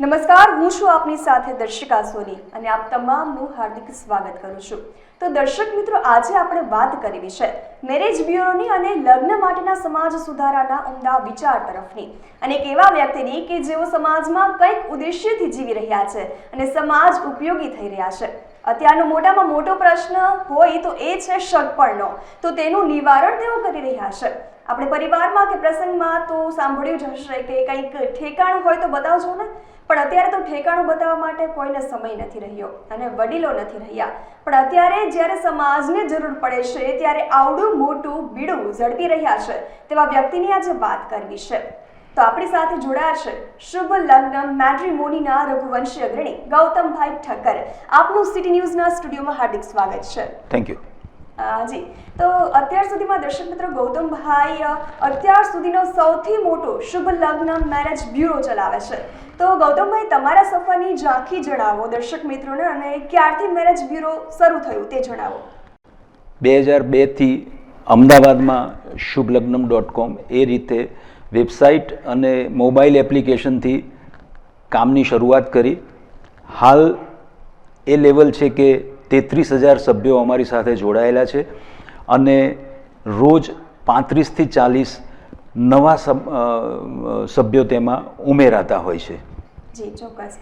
નમસ્કાર, હું છું આપની સાથે દર્શિકા સોની અને આપ તમામનું હાર્દિક સ્વાગત કરું છું. તો દર્શક મિત્રો, આજે આપણે વાત કરવી છે મેરેજ બ્યુરોની અને લગ્ન માટેના સમાજ સુધારાના ઉમદા વિચાર તરફની. અને એક એવા વ્યક્તિની કે જેઓ સમાજમાં કંઈક ઉદ્દેશ્યથી જીવી રહ્યા છે અને સમાજ ઉપયોગી થઈ રહ્યા છે. અત્યારનો મોટામાં મોટો પ્રશ્ન હોય તો એ છે શગપણનો. તો તેનું નિવારણ તેઓ કરી રહ્યા છે. આપણે પરિવારમાં કે પ્રસંગમાં તો સાંભળ્યું જ હશે કે કંઈક ઠેકાણું હોય તો બતાવજો ને. પણ અત્યારે તો ઠેકાણું બતાવવા માટે કોઈને સમય નથી રહ્યો અને વડીલો નથી રહ્યા. પણ અત્યારે જ્યારે સમાજને જરૂર પડે છે, ત્યારે આવડું મોટું બીડું ઝડપી રહ્યા છે તેવા વ્યક્તિની આજે વાત કરવી છે. તો આપણી સાથે જોડાયા છે શુભ લગ્ન મેટ્રીમોનીના રઘુવંશી અગ્રણી ગૌતમભાઈ ઠક્કર. આપનું સિટી ન્યૂઝના સ્ટુડિયોમાં હાર્દિક સ્વાગત છે. Thank you ji. તો અત્યાર સુધીમાં દર્શક મિત્રો ગૌતમભાઈ અત્યાર સુધીનો સૌથી મોટો શુભ લગ્ન મેરેજ બ્યુરો ચલાવે છે. તો ગૌતમભાઈ, તમારા સફરની ઝાંખી જણાવો દર્શક મિત્રોને અને ક્યારથી મેરેજ બ્યુરો શરૂ થયું તે જણાવો. બે હજાર બેથી અમદાવાદમાં શુભ લગ્નમ ડોટ કોમ એ રીતે વેબસાઇટ અને મોબાઈલ એપ્લિકેશનથી કામની શરૂઆત કરી. હાલ એ લેવલ છે કે તેત્રીસ હજાર સભ્યો અમારી સાથે જોડાયેલા છે અને રોજ પાંત્રીસથી ચાલીસ નવા સભ્યો તેમાં ઉમેરાતા હોય છે. જી, ચોક્કસ.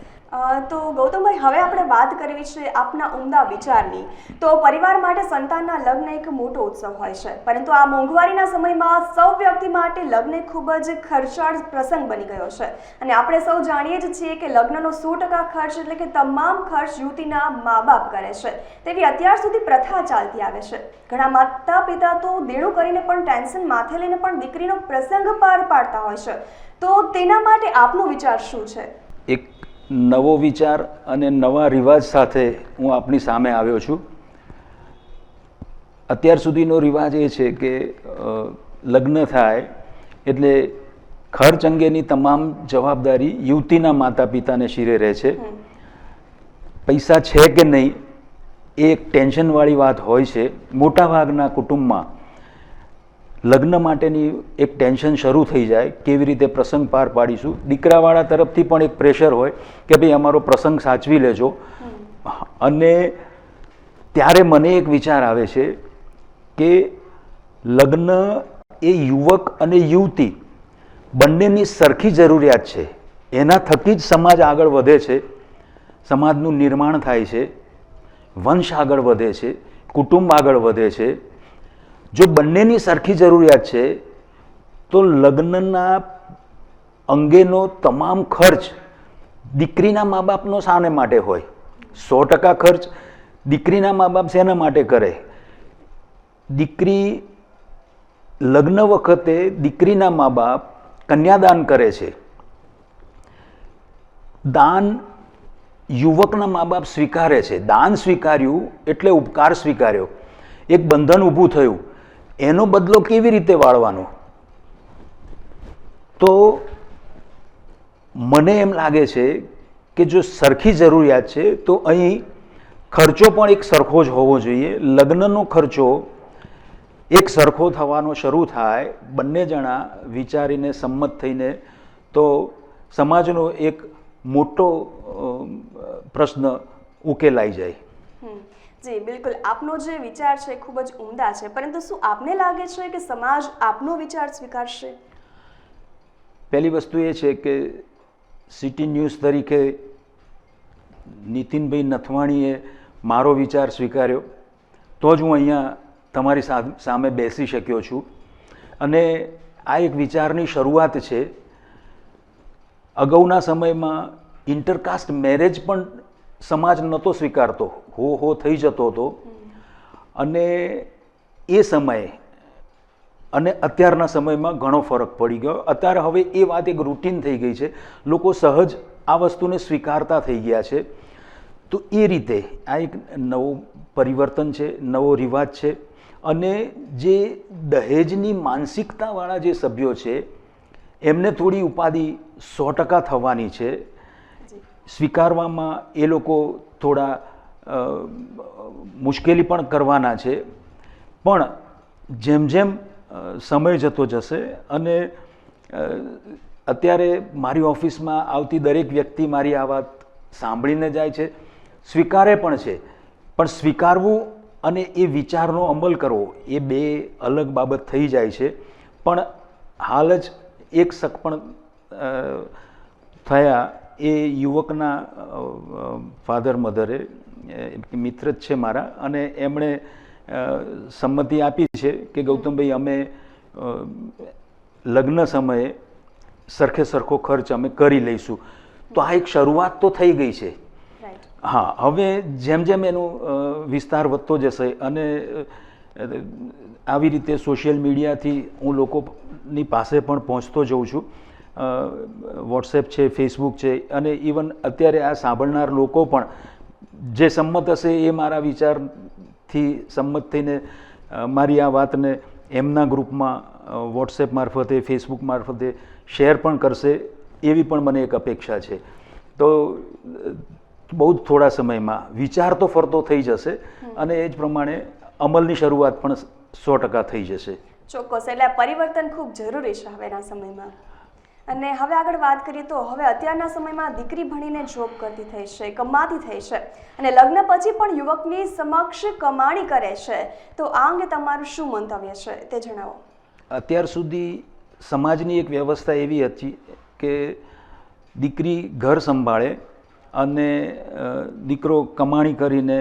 તો ગૌતમભાઈ, હવે આપણે વાત કરવી છે આપના ઉમદા વિચારની. તો પરિવાર માટે સંતાનના લગ્ન એક મોટો ઉત્સવ હોય છે. પરંતુ આ મોંઘવારીના સમયમાં સૌ વ્યક્તિ માટે લગ્ન ખૂબ જ ખર્ચાળ પ્રસંગ બની ગયો છે. અને આપણે સૌ જાણીએ જ છીએ કે લગ્નનો સો ટકા ખર્ચ એટલે કે તમામ ખર્ચ યુવતીના મા બાપ કરે છે. તેવી અત્યાર સુધી પ્રથા ચાલતી આવે છે. ઘણા માતા પિતા તો દેણું કરીને પણ ટેન્શન માથે લઈને પણ દીકરીનો પ્રસંગ પાર પાડતા હોય છે. તો તેના માટે આપનો વિચાર શું છે? નવો વિચાર અને નવા રિવાજ સાથે હું આપની સામે આવ્યો છું. અત્યાર સુધીનો રિવાજ એ છે કે લગ્ન થાય એટલે ખર્ચ અંગેની તમામ જવાબદારી યુવતીના માતા પિતાને શિરે રહે છે. પૈસા છે કે નહીં એ એક ટેન્શનવાળી વાત હોય છે. મોટાભાગના કુટુંબમાં લગ્ન માટેની એક ટેન્શન શરૂ થઈ જાય, કેવી રીતે પ્રસંગ પાર પાડીશું? દીકરાવાળા તરફથી પણ એક પ્રેશર હોય કે ભાઈ અમારો પ્રસંગ સાચવી લેજો. અને ત્યારે મને એક વિચાર આવે છે કે લગ્ન એ યુવક અને યુવતી બંનેની સરખી જરૂરિયાત છે. એના થકી જ સમાજ આગળ વધે છે. સમાજનું નિર્માણ થાય છે. વંશ આગળ વધે છે. કુટુંબ આગળ વધે છે. જો બંનેની સરખી જરૂરિયાત છે, તો લગ્નના અંગેનો તમામ ખર્ચ દીકરીના મા બાપનો શાને માટે હોય. સો ટકા ખર્ચ દીકરીના મા બાપ શેના માટે કરે? દીકરી લગ્ન વખતે દીકરીના મા બાપ કન્યાદાન કરે છે. દાન યુવકના મા બાપ સ્વીકારે છે. દાન સ્વીકાર્યું એટલે ઉપકાર સ્વીકાર્યો. એક બંધન ઊભું થયું. એનો બદલો કેવી રીતે વાળવાનો? તો મને એમ લાગે છે કે જો સરખી જરૂરિયાત છે, તો અહીં ખર્ચો પણ એક સરખો જ હોવો જોઈએ. લગ્નનો ખર્ચો એક સરખો થવાનો શરૂ થાય, બંને જણા વિચારીને, સંમત થઈને, તો સમાજનો એક મોટો પ્રશ્ન ઉકેલાઈ જાય. જી, બિલકુલ. આપનો જે વિચાર છે ખૂબ જ ઉમદા છે. પરંતુ શું આપને લાગે છે કે સમાજ આપનો વિચાર સ્વીકારશે? પહેલી વસ્તુ એ છે કે સિટી ન્યૂઝ તરીકે નીતિનભાઈ નથવાણીએ મારો વિચાર સ્વીકાર્યો. તો જ હું અહીંયા તમારી સામે બેસી શક્યો છું. અને આ એક વિચારની શરૂઆત છે. અગાઉના સમયમાં ઇન્ટરકાસ્ટ મેરેજ પણ સમાજ નહોતો સ્વીકારતો. હો હો થઈ જતો હતો. અને એ સમયે અને અત્યારના સમયમાં ઘણો ફરક પડી ગયો. અત્યારે હવે એ વાત એક રૂટીન થઈ ગઈ છે. લોકો સહજ આ વસ્તુને સ્વીકારતા થઈ ગયા છે. તો એ રીતે આ એક નવું પરિવર્તન છે, નવો રિવાજ છે. અને જે દહેજની માનસિકતાવાળા જે સભ્યો છે, એમને થોડી ઉપાધિ સો ટકા થવાની છે. સ્વીકારવામાં એ લોકો થોડા મુશ્કેલી પણ કરવાના છે. પણ જેમ જેમ સમય જતો જશે અને અત્યારે મારી ઓફિસમાં આવતી દરેક વ્યક્તિ મારી આ વાત સાંભળીને જાય છે. સ્વીકારે પણ છે. પણ સ્વીકારવું અને એ વિચારનો અમલ કરવો એ બે અલગ બાબત થઈ જાય છે. પણ હાલ જ એક અ, થયા એ યુવકના ફાધર મધરે મિત્ર જ છે મારા અને એમણે સંમતિ આપી છે કે ગૌતમભાઈ અમે લગ્ન સમયે સરખે સરખો ખર્ચ અમે કરી લઈશું. તો આ એક શરૂઆત તો થઈ ગઈ છે. હા હવે જેમ જેમ એનો વિસ્તાર વધતો જશે અને આવી રીતે સોશિયલ મીડિયાથી હું લોકોની પાસે પણ પહોંચતો જઉં છું. વોટ્સએપ છે ફેસબુક છે અને ઇવન અત્યારે આ સાંભળનાર લોકો પણ જે સંમત હશે એ મારા વિચારથી સંમત થઈને મારી આ વાતને એમના ગ્રુપમાં વોટ્સએપ મારફતે ફેસબુક મારફતે શેર પણ કરશે એવી પણ મને એક અપેક્ષા છે. તો બહુ જ થોડા સમયમાં વિચાર તો ફરતો થઈ જશે અને એ જ પ્રમાણે અમલની શરૂઆત પણ સો ટકા થઈ જશે. ચોક્કસ. એટલે પરિવર્તન ખૂબ જરૂરી છે હવેના સમયમાં. અને હવે આગળ વાત કરીએ તો હવે અત્યારના સમયમાં દીકરી ભણીને જોબ કરતી થઈ છે કમાતી થઈ છે અને લગ્ન પછી પણ યુવકની સમક્ષ કમાણી કરે છે. તો આ અંગે તમારું શું મંતવ્ય છે તે જણાવો. અત્યાર સુધી સમાજની એક વ્યવસ્થા એવી હતી કે દીકરી ઘર સંભાળે અને દીકરો કમાણી કરીને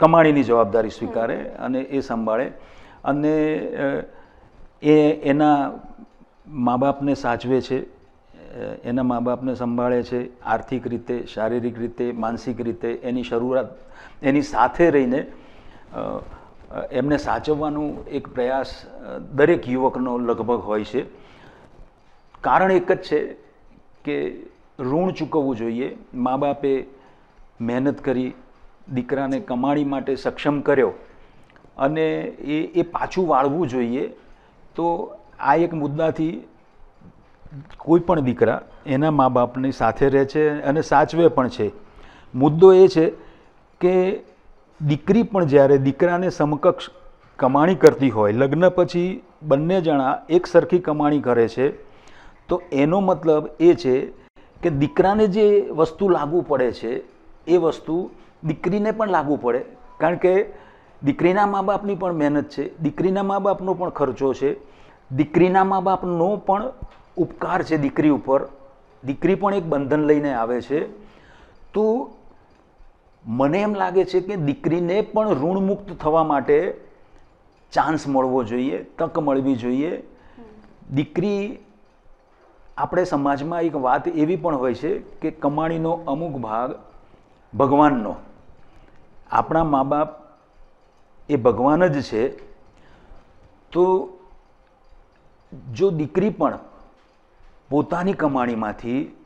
કમાણીની જવાબદારી સ્વીકારે અને એ સંભાળે અને એ એના મા બાપને સાચવે છે એના મા બાપને સંભાળે છે, આર્થિક રીતે, શારીરિક રીતે, માનસિક રીતે, એની શરૂઆત, એની સાથે રહીને એમને સાચવવાનું એક પ્રયાસ દરેક યુવકનો લગભગ હોય છે. કારણ એક જ છે કે ઋણ ચૂકવવું જોઈએ. મા બાપે મહેનત કરી, દીકરાને કમાણી માટે સક્ષમ કર્યો અને એ એ પાછું વાળવું જોઈએ તો આ એક મુદ્દાથી કોઈ પણ દીકરા એના મા બાપની સાથે રહે છે અને સાચવે પણ છે. મુદ્દો એ છે કે દીકરી પણ જ્યારે દીકરાને સમકક્ષ કમાણી કરતી હોય, લગ્ન પછી બંને જણા એક સરખી કમાણી કરે છે, તો એનો મતલબ એ છે કે દીકરાને જે વસ્તુ લાગુ પડે છે, એ વસ્તુ દીકરીને પણ લાગુ પડે. કારણ કે દીકરીના મા બાપની પણ મહેનત છે, દીકરીના મા બાપનો પણ ખર્ચો છે. દીકરીના મા બાપનો પણ ઉપકાર છે દીકરી ઉપર. દીકરી પણ એક બંધન લઈને આવે છે. તો મને એમ લાગે છે કે દીકરીને પણ ઋણમુક્ત થવા માટે ચાન્સ મળવો જોઈએ, તક મળવી જોઈએ. દીકરી, આપણે સમાજમાં એક વાત એવી પણ હોય છે કે કમાણીનો અમુક ભાગ ભગવાનનો. આપણા મા બાપ એ ભગવાન જ છે. તો જો દીકરી પણ પોતાની કમાણીમાંથી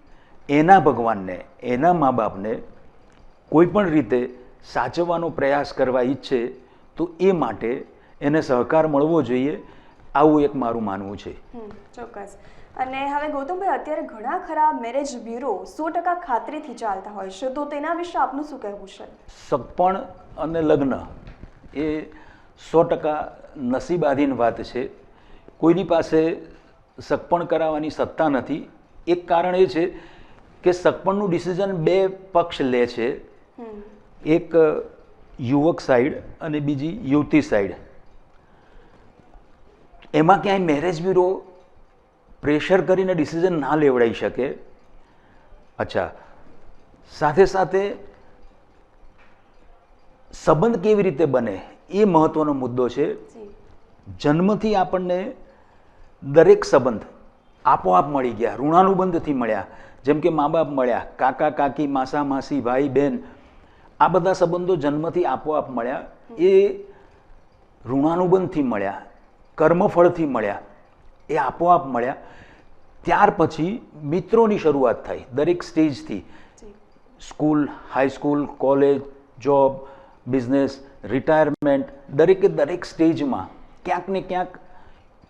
એના ભગવાનને એના મા બાપને કોઈ પણ રીતે સાચવવાનો પ્રયાસ કરવા ઈચ્છે તો એ માટે એને સહકાર મળવો જોઈએ આવું એક મારું માનવું છે. ચોક્કસ. અને હવે ગૌતમભાઈ અત્યારે ઘણા ખરા મેરેજ બ્યુરો સો ટકા ખાતરીથી ચાલતા હોય છે તો તેના વિશે આપનું શું કહેવું છે? સપણ અને લગ્ન એ સો ટકા નસીબાધીન વાત છે. કોઈની પાસે સગપણ કરાવવાની સત્તા નથી. એક કારણ એ છે કે સગપણનું ડિસિઝન બે પક્ષ લે છે. એક યુવક સાઈડ અને બીજી યુવતી સાઈડ. એમાં ક્યાંય મેરેજ બ્યુરો પ્રેશર કરીને ડિસિઝન ના લેવડાવી શકે? અચ્છા. સાથે સાથે સંબંધ કેવી રીતે બને એ મહત્વનો મુદ્દો છે. જન્મથી આપણને દરેક સંબંધ આપોઆપ મળી ગયા, ઋણાનુબંધથી મળ્યા. જેમ કે મા બાપ મળ્યા, કાકા, કાકી, માસા, માસી, ભાઈ બહેન આ બધા સંબંધો જન્મથી આપોઆપ મળ્યા. એ ઋણાનુબંધથી મળ્યા, કર્મફળથી મળ્યા, એ આપોઆપ મળ્યા. ત્યાર પછી મિત્રોની શરૂઆત થઈ, દરેક સ્ટેજથી. School high school college, job, business, retirement, દરેકે દરેક સ્ટેજમાં ક્યાંક ને ક્યાંક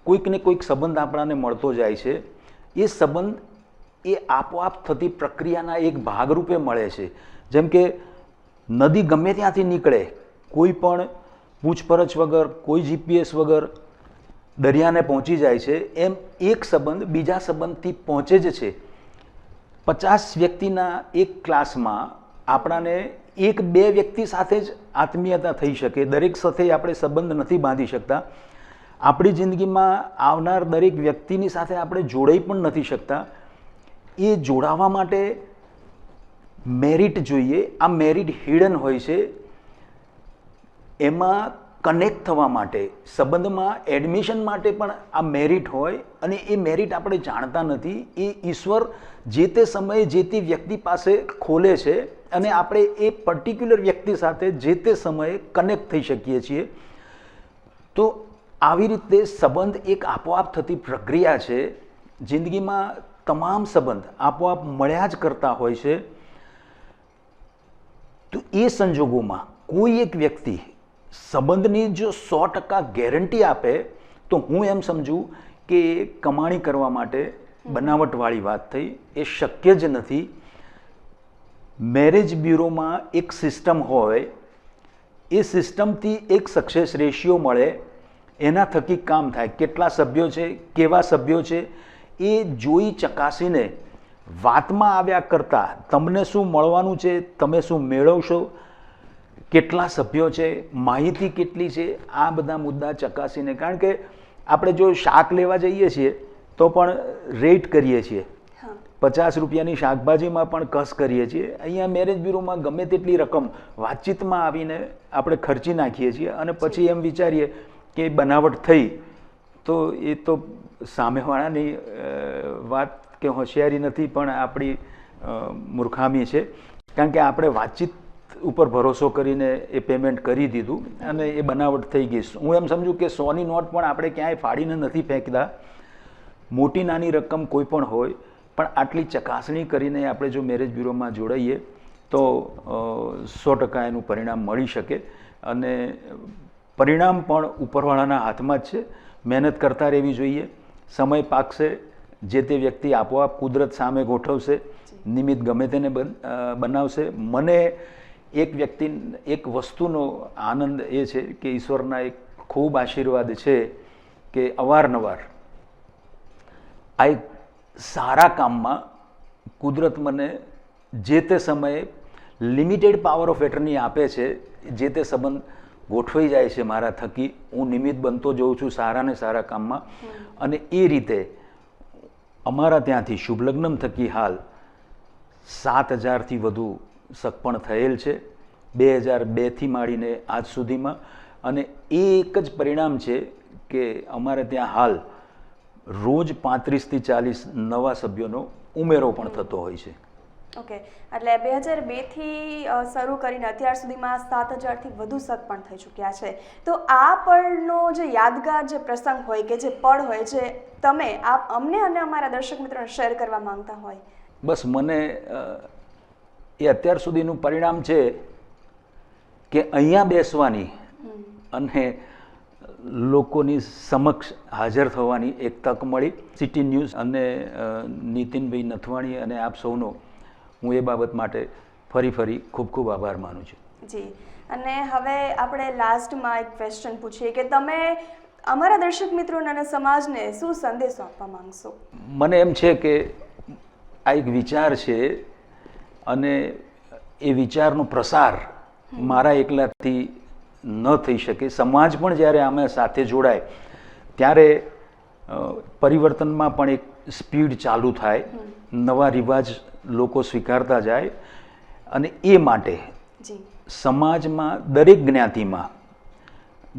કોઈક ને કોઈક સંબંધ આપણાને મળતો જાય છે. એ સંબંધ એ આપોઆપ થતી પ્રક્રિયાના એક ભાગરૂપે મળે છે. જેમ કે નદી ગમે ત્યાંથી નીકળે, કોઈ પણ પૂછપરછ વગર, કોઈ જીપીએસ વગર દરિયાને પહોંચી જાય છે. એમ એક સંબંધ બીજા સંબંધથી પહોંચે જ છે. પચાસ વ્યક્તિના એક ક્લાસમાં આપણાને એક બે વ્યક્તિ સાથે જ આત્મીયતા થઈ શકે. દરેક સાથે આપણે સંબંધ નથી બાંધી શકતા. આપણી જિંદગીમાં આવનાર દરેક વ્યક્તિની સાથે આપણે જોડાઈ પણ નથી શકતા. એ જોડાવા માટે મેરિટ જોઈએ. આ મેરિટ હિડન હોય છે. એમાં કનેક્ટ થવા માટે, સંબંધમાં એડમિશન માટે પણ આ મેરિટ હોય અને એ મેરિટ આપણે જાણતા નથી. એ ઈશ્વર જે તે સમયે જે તે વ્યક્તિ પાસે ખોલે છે અને આપણે એ પર્ટિક્યુલર વ્યક્તિ સાથે જે તે સમયે કનેક્ટ થઈ શકીએ છીએ. તો આવી રીતે સંબંધ એક આપોઆપ થતી પ્રક્રિયા છે. જિંદગીમાં તમામ સંબંધ આપોઆપ મળ્યા જ કરતા હોય છે. તો એ સંજોગોમાં કોઈ એક વ્યક્તિ સંબંધની જો સો ટકા ગેરંટી આપે તો હું એમ સમજું કે કમાણી કરવા માટે બનાવટવાળી વાત થઈ. એ શક્ય જ નથી. મેરેજ બ્યુરોમાં એક સિસ્ટમ હોય. એ સિસ્ટમથી એક સક્સેસ રેશિયો મળે. એના થકી કામ થાય. કેટલા સભ્યો છે કેવા સભ્યો છે એ જોઈ ચકાસીને વાતમાં આવ્યા કરતાં તમને શું મળવાનું છે તમે શું મેળવશો કેટલા સભ્યો છે માહિતી કેટલી છે આ બધા મુદ્દા ચકાસીને. કારણ કે આપણે જો શાક લેવા જઈએ છીએ તો પણ રેટ કરીએ છીએ. પચાસ રૂપિયાની શાકભાજીમાં પણ કસ કરીએ છીએ. અહીંયા મેરેજ બ્યુરોમાં ગમે તેટલી રકમ વાતચીતમાં આવીને આપણે ખર્ચી નાખીએ છીએ અને પછી એમ વિચારીએ કે બનાવટ થઈ, તો એ તો સામેવાળાની વાત કે હોશિયારી નથી, પણ આપણી મૂર્ખામી છે. કારણ કે આપણે વાતચીત ઉપર ભરોસો કરીને એ પેમેન્ટ કરી દીધું અને એ બનાવટ થઈ ગઈ. હું એમ સમજુ કે સોની નોટ પણ આપણે ક્યાંય ફાડીને નથી ફેંકતા. મોટી નાની રકમ કોઈ પણ હોય, પણ આટલી ચકાસણી કરીને આપણે જો મેરેજ બ્યુરોમાં જોડાઈએ, તો સો ટકા એનું પરિણામ મળી શકે. અને પરિણામ પણ ઉપરવાળાના હાથમાં જ છે. મહેનત કરતા રહેવી જોઈએ. સમય પાકશે. જે તે વ્યક્તિ આપોઆપ કુદરત સામે ગોઠવશે, નિમિત્ત ગમે તેને બનાવશે. મને એક વ્યક્તિ, એક વસ્તુનો આનંદ એ છે કે ઈશ્વરના એક ખૂબ આશીર્વાદ છે કે અવારનવાર આ એક સારા કામમાં કુદરત મને જે તે સમયે લિમિટેડ પાવર ઓફ એટર્ની આપે છે, જે તે સંબંધ ગોઠવાઈ જાય છે મારા થકી. હું નિમિત્ત બનતો જોઉં છું સારા ને સારા કામમાં. અને એ રીતે અમારા ત્યાંથી શુભ લગ્નમ થકી હાલ સાત હજારથી વધુ સગપણ થયેલ છે. બે હજાર બેથી માંડીને આજ સુધીમાં. અને એ એક જ પરિણામ છે કે અમારે ત્યાં હાલ રોજ પાંત્રીસથી ચાલીસ નવા સભ્યોનો ઉમેરો પણ થતો હોય છે. ઓકે. એટલે બે હજાર બેથી શરૂ કરીને અત્યાર સુધીમાં સાત હજારથી વધુ સત્પણ થઈ ચૂક્યા છે. તો આ પળનો જે યાદગાર જે પ્રસંગ હોય કે જે પળ હોય જે તમે આપ અમને અને અમારા દર્શક મિત્રોને શેર કરવા માંગતા હોય. બસ મને એ અત્યાર સુધીનું પરિણામ છે કે અહીંયા બેસવાની અને લોકોની સમક્ષ હાજર થવાની એક તક મળી. સિટી ન્યૂઝ અને નીતિનભાઈ નથવાણી અને આપ સૌનો હું એ બાબત માટે ફરી ફરી ખૂબ ખૂબ આભાર માનું છું. જી. અને હવે આપણે લાસ્ટમાં એક ક્વેશ્ચન પૂછીએ કે તમે અમારા દર્શક મિત્રોને અને સમાજને શું સંદેશો આપવા માંગશો? મને એમ છે કે આ એક વિચાર છે અને એ વિચારનો પ્રસાર મારા એકલાથી ન થઈ શકે. સમાજ પણ જ્યારે અમે સાથે જોડાય ત્યારે પરિવર્તનમાં પણ એક સ્પીડ ચાલુ થાય નવા રિવાજ લોકો સ્વીકારતા જાય અને એ માટે સમાજમાં દરેક જ્ઞાતિમાં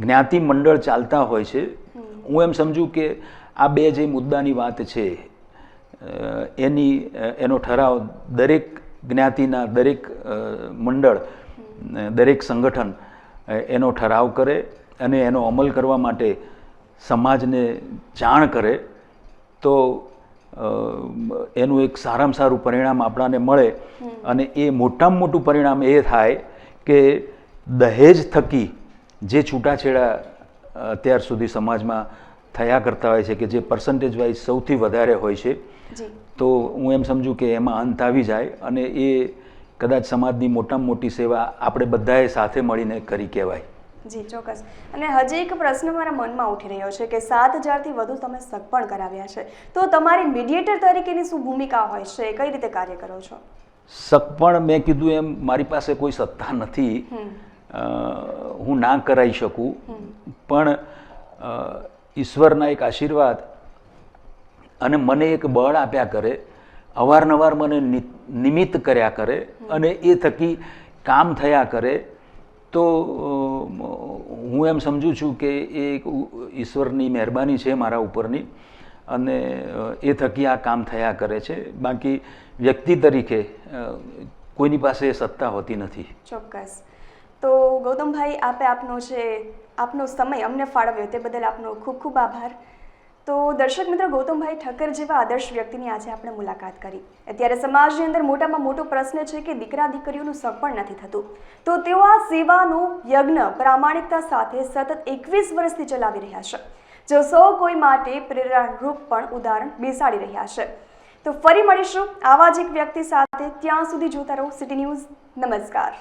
જ્ઞાતિ મંડળ ચાલતા હોય છે. હું એમ સમજુ કે આ બે જે મુદ્દાની વાત છે એની એનો ઠરાવ દરેક જ્ઞાતિના દરેક મંડળ દરેક સંગઠન એનો ઠરાવ કરે અને એનો અમલ કરવા માટે સમાજને જાણ કરે તો એનું એક સારામાં સારું પરિણામ આપણાને મળે અને એ મોટામાં મોટું પરિણામ એ થાય કે દહેજ થકી જે છૂટાછેડા અત્યાર સુધી સમાજમાં થયા કરતા હોય છે કે જે પર્સન્ટેજ વાઇઝ સૌથી વધારે હોય છે તો હું એમ સમજુ કે એમાં અંત આવી જાય અને એ કદાચ સમાજની મોટામાં મોટી સેવા આપણે બધાએ સાથે મળીને કરી કહેવાય. જી ચોક્કસ. અને હજી એક પ્રશ્ન મારા મનમાં ઉઠી રહ્યો છે કે સાત હજારથી વધુ તમે સગપણ કરાવ્યા છે. તો તમારી મીડિયેટર તરીકેની શું ભૂમિકા હોય છે? કઈ રીતે કાર્ય કરો છો? સગપણ મેં કીધું એમ મારી પાસે કોઈ સત્તા નથી. હું ના કરાવી શકું. પણ ઈશ્વરના એક આશીર્વાદ અને મને એક બળ આપ્યા કરે અવારનવાર મને નિમિત્ત કર્યા કરે અને એ થકી કામ થયા કરે તો હું એમ સમજું છું કે એ ઈશ્વરની મહેરબાની છે મારા ઉપરની અને એ થકી આ કામ થયા કરે છે. બાકી વ્યક્તિ તરીકે કોઈની પાસે સત્તા હોતી નથી. ચોક્કસ. તો ગૌતમભાઈ, આપે આપનો જે, આપનો સમય અમને ફાળવ્યો તે બદલ આપનો ખૂબ ખૂબ આભાર. તો દર્શક મિત્રો ગૌતમભાઈ ઠક્કર જેવા આદર્શ વ્યક્તિની આજે આપણે મુલાકાત કરી. અત્યારે સમાજની અંદર મોટામાં મોટો પ્રશ્ન છે કે દીકરા દીકરીઓનું સગપણ નથી થતું. તો તેઓ આ સેવાનું યજ્ઞ પ્રામાણિકતા સાથે સતત એકવીસ વર્ષથી ચલાવી રહ્યા છે. જો સૌ કોઈ માટે પ્રેરણારૂપ પણ ઉદાહરણ બેસાડી રહ્યા છે. તો ફરી મળીશું આવા જ એક વ્યક્તિ સાથે ત્યાં સુધી જોતા રહો. સિટી ન્યૂઝ, નમસ્કાર.